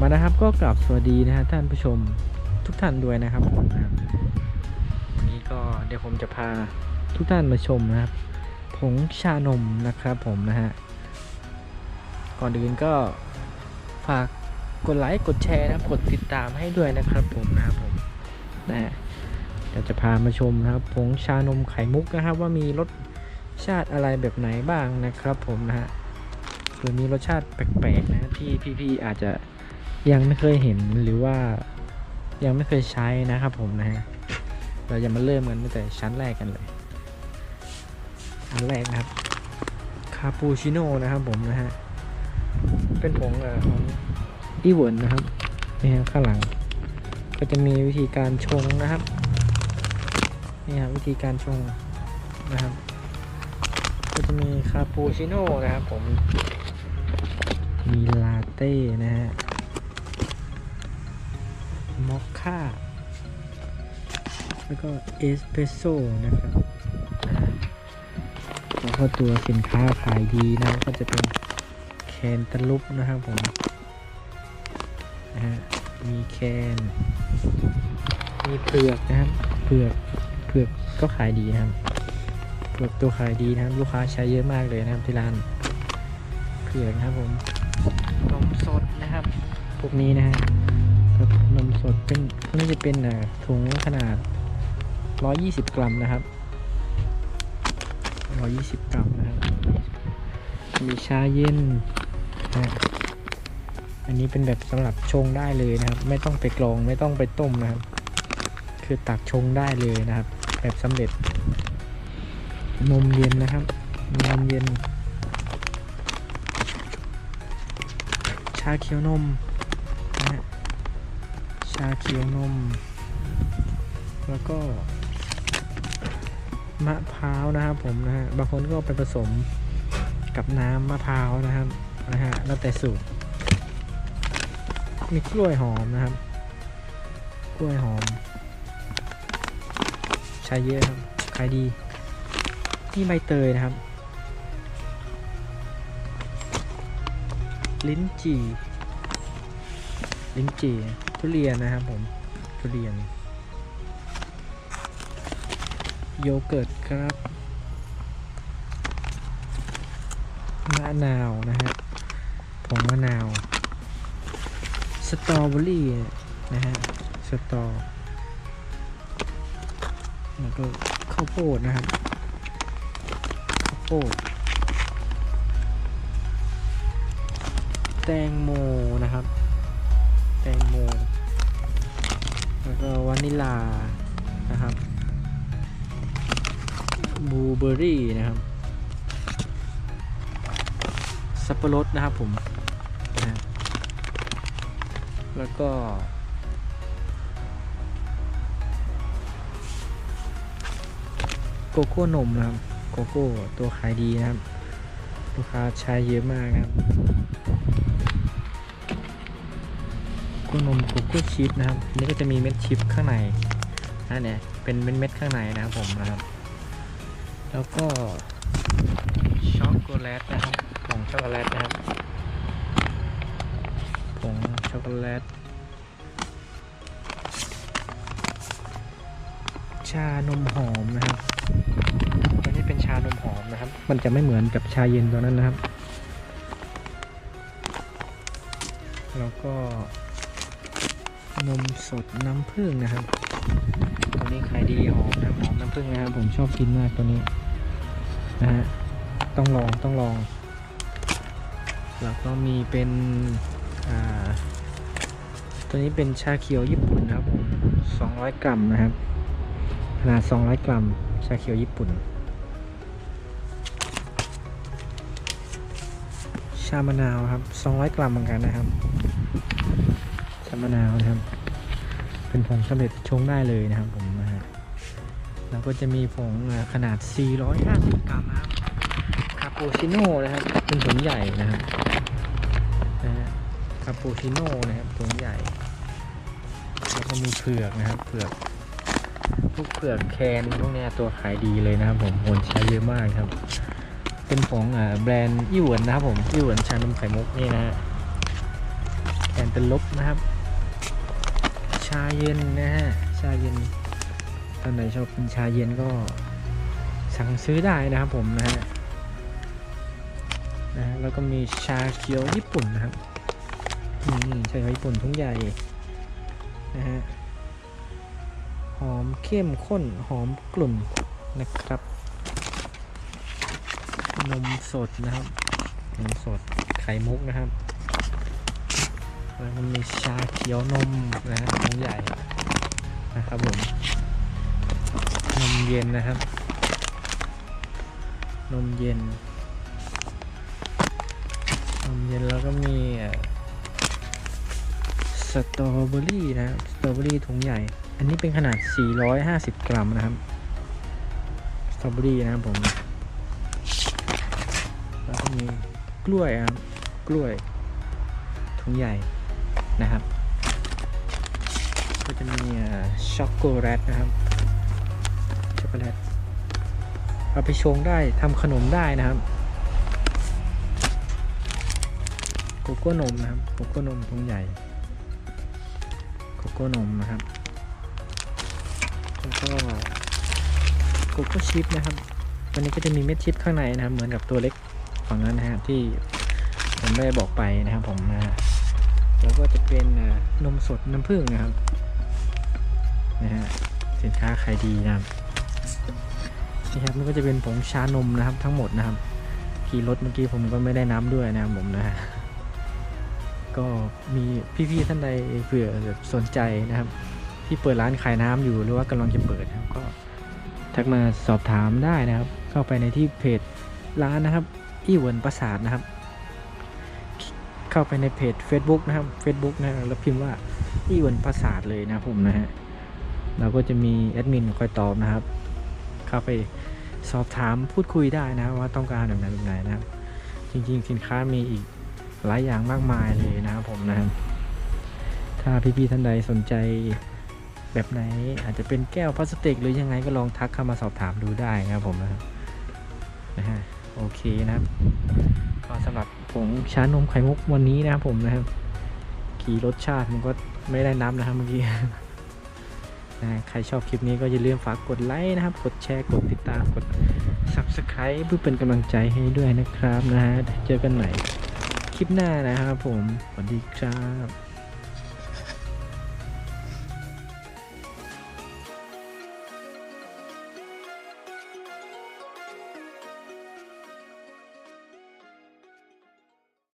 มานะครับก็กลับสวัสดีนะฮะท่านผู้ชมทุกท่านด้วยนะครับผมนะครับวันนี้ก็เดี๋ยวผมจะพาทุกท่านมาชมนะครับ ผงชานมนะครับผมนะฮะก่อนอื่นก็ฝากกดไลค์กดแชร์นะครับกดติดตามให้ด้วยนะครับผมนะครับผมนะฮะเดี๋ยวจะพามาชมนะครับผงชานมไข่มุกนะครับ ว่ามีรสชาติอะไรแบบไหนบ้างนะครับผมนะฮะหรือมีรสชาติแปลกๆนะที่พี่ๆอาจจะ ยังไม่เคยเห็นหรือว่ายังไม่เคยใช้นะครับผมนะฮะเราจะมาเริ่มกันตั้งแต่ชั้นแรกกันเลย อันแรกนะครับคาปูชิโน่นะครับผมนะฮะเป็นผงเอ่อของอีเวนนะครับนี่ฮะข้างหลัง ก็จะมีวิธีการชงนะครับนี่ครับวิธีการชงนะครับ ก็จะมีคาปูชิโน่นะครับผมมีลาเต้นะฮะ มอคค่า แล้วก็เอสเปรสโซ่นะครับแล้วก็ตัวสินค้าขายดีนะก็จะเป็นแคนตาลุปนะครับผมนะฮะมีแคน มีเผือกนะครับเผือกเผือกก็ขายดีนะครับเผือกตัวขายดีนะครับ ลูกค้าใช้เยอะมากเลยนะครับที่ร้านเผือกนะครับผมนมสดนะครับ พวกนี้นะฮะ ครับนมสดเป็นน่าจะเป็นถุงขนาด 120 กรัมนะครับ 120 กรัมนะครับมีชาเย็นนะอันนี้เป็นแบบสำหรับชงได้เลยนะครับ ไม่ต้องไปกรองไม่ต้องไปต้มนะครับ คือตักชงได้เลยนะครับ แบบสำเร็จ นมเย็นนะครับ นมเย็น ชาเขียวนมนะฮะ ชาเขียวนม แล้วก็ มะพร้าวนะครับผมนะฮะบางคนก็ไปผสมกับน้ำมะพร้าวนะครับนะฮะแล้วแต่สูตรมีกล้วยหอมนะครับ กล้วยหอม ใช้เยอะครับขายดีนี่ใบเตยนะครับ ลิ้นจี่ ลิ้นจี่ทุเรียนนะครับผม ทุเรียน โยเกิร์ตครับมะนาวนะฮะผงมะนาว สตรอเบอรี่นะฮะ สตรอแล้วก็ข้าวโพดนะครับ ข้าวโพด แตงโมนะครับ ตงโม แล้วก็วานิลา นะครับบลูเบอร์รี่นะครับสับปะรดนะครับผมนะแล้วก็โกโก้นมนะครับโกโก้ตัวขายดีนะครับ ลูกค้าใช้เยอะมากนะครับ กโก้นมโกโก้ชีสนะครับอันนี่ก็จะมีเม็ดชิปข้างในนะเนี่ยเป็นเม็ดๆข้างในนะครับผมนะครับ แล้วก็ช็อกโกแลตนะครับผงช็อกโกแลตนะครับผงช็อกโกแลตชานมหอมนะครับตัวนี้เป็นชานมหอมนะครับ มันจะไม่เหมือนกับชาเย็นตัวนั้นนะครับ แล้วก็ นมสดน้ำผึ้งนะครับ ตัวนี้ขายดีหอมนะหอมน้ำผึ้งนะครับผมชอบกินมากตัวนี้นะฮะต้องลองต้องลอง แล้วก็มีเป็นอ่าตัวนี้เป็นชาเขียวญี่ปุ่นนะครับผม200 กรัมนะครับ ขนาด 200 กรัม ชาเขียวญี่ปุ่น ชามะนาวครับ 200 กรัมเหมือนกันนะครับ ชามะนาวนะครับ เป็นผงสำเร็จชงได้เลยนะครับผมนะฮะแล้วก็จะมีผงขนาด 450 กรัมนะครับคาปูชิโน่นะครับเป็นผงใหญ่นะครับคาปูชิโน่นะครับผงใหญ่แล้วก็มีเผือกนะครับเผือกพวกเผือกแคนพวกนี้ตัวขายดีเลยนะครับผมคนใช้เยอะมากครับ เป็นของแบรนด์ยี่หวนนะครับผมยี่หวนชานมไข่มุกนี่นะฮะแคนเป็นลบนะครับาเย็นนะฮะ ชาเย็นท่านไหนชอบกินชาเย็นก็สั่งซื้อได้นะครับผมนะฮะนะฮะแล้วก็มีชาเขียวญี่ปุ่นนะครับนี่ชาเขียวญี่ปุ่นทุ่งใหญ่นะฮะหอมเข้มข้นหอมกลุ่นนะครับ นมสดนะครับนมสดไข่มุกนะครับ แล้วมันมีชาเขียวนมนะฮะถุงใหญ่นะครับผมนมเย็นนะครับ นมเย็น นมเย็นแล้วก็มีสตรอเบอรี่นะสตรอเบอรี่ถุงใหญ่ อันนี้เป็นขนาด 450 กรัมนะครับสตรอเบอรี่นะครับผม แล้วก็มีกล้วยครับ กล้วยถุงใหญ่ นะครับ ก็จะมีช็อกโกแลตนะครับ ช็อกโกแลต เอาไปชงได้ทำขนมได้นะครับโกโก้นมนะครับโกโก้นมถุงใหญ่โกโก้นมนะครับแล้วก็โกโก้ชิพนะครับตัวนี้ก็จะมีเม็ดชิพข้างในนะครับ เหมือนกับตัวเล็กฝั่งนั้นนะฮะที่ผมได้บอกไปนะครับผมนะ แล้วก็จะเป็นนมสดน้ำผึ้งนะครับนะฮะสินค้าขายดีนะครับนี่ครับมันก็จะเป็นผงชานมนะครับทั้งหมดนะครับขี่รถเมื่อกี้ผมก็ไม่ได้น้ำด้วยนะครับผมนะฮะก็มีพี่ๆท่านใดเผื่อแบบสนใจนะครับ ที่เปิดร้านขายน้ำอยู่หรือว่ากำลังจะเปิดนะครับก็ทักมาสอบถามได้นะครับ เข้าไปในที่เพจร้านนะครับอีเวนประสาทนะครับ เข้าไปในเพจ Facebook นะครับ Facebook นะแล้วพิมพ์ว่าอีเวนประสาทเลยนะผมนะฮะเราก็จะมีแอดมินคอยตอบนะครับ เข้าไปสอบถามพูดคุยได้นะว่าต้องการแบบไหนแบบไหนนะครับ จริงๆ สินค้ามีอีกหลายอย่างมากมายเลยนะครับผมนะครับ ถ้าพี่ๆท่านใดสนใจแบบไหนอาจจะเป็นแก้วพลาสติก หรือยังไงก็ลองทักเข้ามาสอบถามดูได้นะครับผมนะครับนะฮะโอเคนะครับก็สำหรับ ผงชานมไข่มุกวันนี้นะครับผมนะครับขี่รสชาติมันก็ไม่ได้นับนะครับเมื่อกี้นะใครชอบคลิปนี้ก็อย่าลืมฝากกดไลค์นะครับ กดแชร์ กดติดตาม กด subscribe เพื่อเป็นกำลังใจให้ด้วยนะครับนะฮะ เจอกันใหม่คลิปหน้านะครับผม สวัสดีครับ